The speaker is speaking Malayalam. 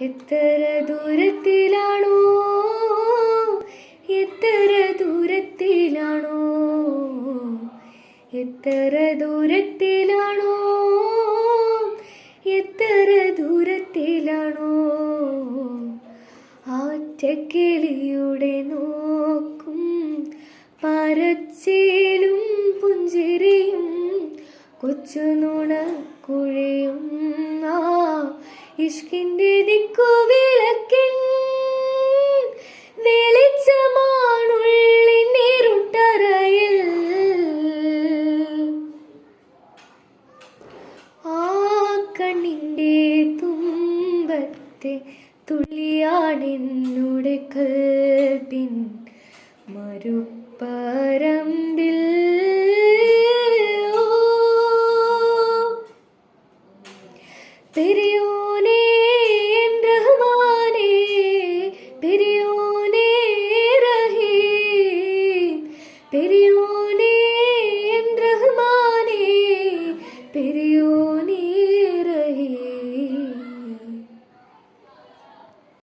എത്ര ദൂരത്തിലാണോ? എത്ര ദൂരത്തിലാണോ? എത്ര ദൂരത്തിലാണോ? എത്ര ദൂരത്തിലാണോ? ആറ്റക്കിളിയുടെ നോക്കും പരച്ചേലും പുഞ്ചിരിയും കൊച്ചുനുണ കുഴയും ആ ഇഷ്കിന്റെ ദിക്കു വിളക്കിൻ തുമ്പത്തെ തുള്ളിയാണെന്നുടെ കൽപ്പിൻ മരുപ്പരമ്പിൽ പോലെ